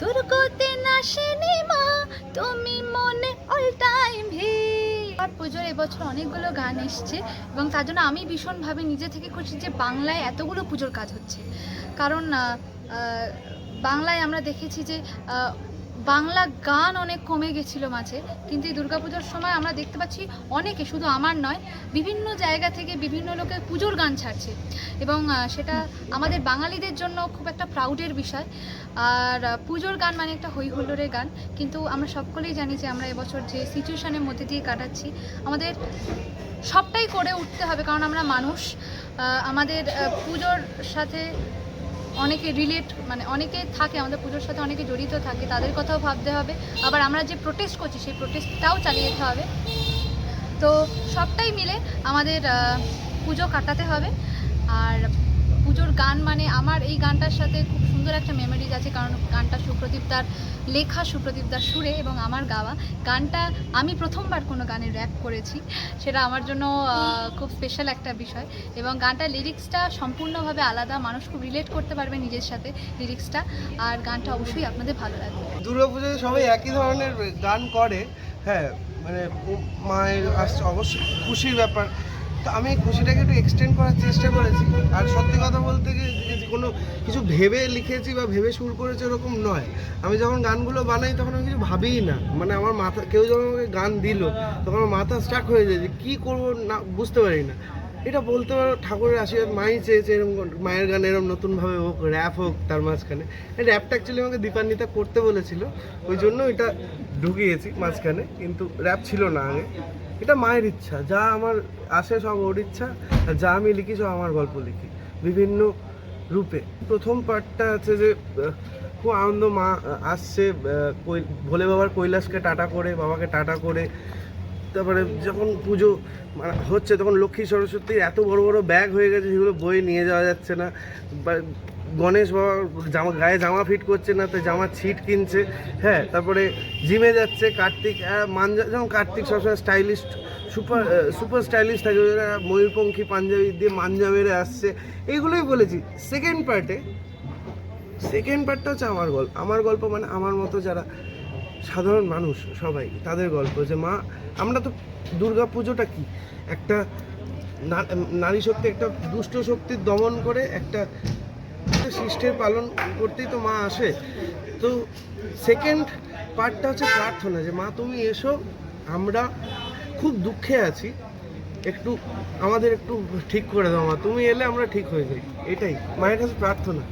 দুর্গতে নাশেনি মা, তুমি মনে অল টাইম হে পুজোর এবছর অনেকগুলো গান এসছে এবং তার জন্য আমি ভীষণভাবে নিজে থেকে খুশি যে বাংলায় এতগুলো পুজোর কাজ হচ্ছে। কারণ বাংলায় আমরা দেখেছি যে বাংলা গান অনেক কমে গেছিল মাঝে, কিন্তু এই দুর্গাপুজোর সময় আমরা দেখতে পাচ্ছি অনেকে, শুধু আমার নয়, বিভিন্ন জায়গা থেকে বিভিন্ন লোকে পুজোর গান ছাড়ছে। এবং সেটা আমাদের বাঙালিদের জন্য খুব একটা প্রাউডের বিষয়। আর পুজোর গান মানে একটা হই গান, কিন্তু আমরা সকলেই জানি যে আমরা এবছর যে সিচুয়েশনের মধ্যে দিয়ে কাটাচ্ছি, আমাদের সবটাই করে উঠতে হবে, কারণ আমরা মানুষ। আমাদের পুজোর সাথে অনেকে রিলেট মানে অনেকে থাকে, আমাদের পুজোর সাথে অনেকে জড়িত থাকে, তাদের কথাও ভাবতে হবে। আবার আমরা যে প্রোটেস্ট করছি, সেই প্রোটেস্টটাও চালিয়ে যেতে হবে। তো সবটাই মিলে আমাদের পুজো কাটাতে হবে। আর পুজোর গান মানে আমার এই গানটার সাথে খুব সুন্দর একটা মেমোরিজ আছে, কারণ গানটা সুপ্রদীপ দার লেখা, সুপ্রদীপ দার সুরে এবং আমার গাওয়া। গানটা আমি প্রথমবার কোনো গানে র্যাপ করেছি, সেটা আমার জন্য খুব স্পেশাল একটা বিষয়। এবং গানটার লিরিক্সটা সম্পূর্ণভাবে আলাদা, মানুষ খুব রিলেট করতে পারবে নিজের সাথে লিরিক্সটা আর গানটা অবশ্যই আপনাদের ভালো লাগবে। দুর্গাপুজোয় সবাই একই ধরনের গান করে হ্যাঁ মানে মায়ের অবশ্যই খুশির ব্যাপার। তো আমি খুশিটাকে একটু এক্সটেন্ড করার চেষ্টা করেছি। আর সত্যি কথা বলতে যে কোনো কিছু ভেবে লিখেছি বা ভেবে সুর করেছি ওরকম নয়। আমি যখন গানগুলো বানাই তখন আমি কিছু ভাবিই না। মানে আমার মাথা, কেউ যখন আমাকে গান দিল, তখন আমার মাথা স্টাক হয়ে যায় যে কী করব না, বুঝতে পারি না। এটা বলতে পারো, ঠাকুরের আশীর্বাদ, মাই চেয়েছে এরকম মায়ের গান এরকম নতুনভাবে হোক র্যাপ হোক তার মাঝখানে। র্যাপটা অ্যাকচুয়ালি আমাকে দীপান্বিতা করতে বলেছিল, ওই জন্য এটা ঢুকিয়েছি মাঝখানে, কিন্তু র্যাপ ছিল না আগে। এটা মায়ের ইচ্ছা, যা আমার আসে সব ওর ইচ্ছা যা আমি লিখি সব আমার গল্প লিখি, বিভিন্ন রূপে। প্রথম পার্টটা আছে যে খুব আনন্দ, মা আসছে ভোলে বাবার কৈলাসকে টাটা করে, বাবাকে টাটা করে, তারপরে যখন পুজো মানে হচ্ছে, তখন লক্ষ্মী সরস্বতীর এত বড় বড় ব্যাগ হয়ে গেছে, সেগুলো বয়ে নিয়ে যাওয়া যাচ্ছে না গণেশ বাবা জামা, গায়ে জামা ফিট করছে না, তো জামা ছিট কিনছে। হ্যাঁ তারপরে জিমে যাচ্ছে, কার্তিক মাঞ্জা যেমন কার্তিক সবসময় স্টাইলিস্ট সুপার সুপার স্টাইলিশ থাকে ময়ূরপঙ্খী, পাঞ্জাবি দিয়ে মাঞ্জা মেরে আসছে। এইগুলোই বলেছি। সেকেন্ড পার্টে সেকেন্ড পার্টটা হচ্ছে আমার গল্প। আমার গল্প মানে আমার মতো যারা সাধারণ মানুষ সবাই, তাদের গল্প যে, মা, আমরা তো দুর্গা পুজোটা কি? একটা নারী শক্তি, একটা দুষ্ট শক্তির দমন করে একটা সৃষ্টির পালন করতেই তো মা আসে, তো সেকেন্ড পার্টটা হচ্ছে প্রার্থনা, যে মা তুমি এসো, আমরা খুব দুঃখে আছি, একটু আমাদের একটু ঠিক করে দাও মা, তুমি এলে আমরা ঠিক হয়ে যাই, এটাই, মায়ের কাছে প্রার্থনা।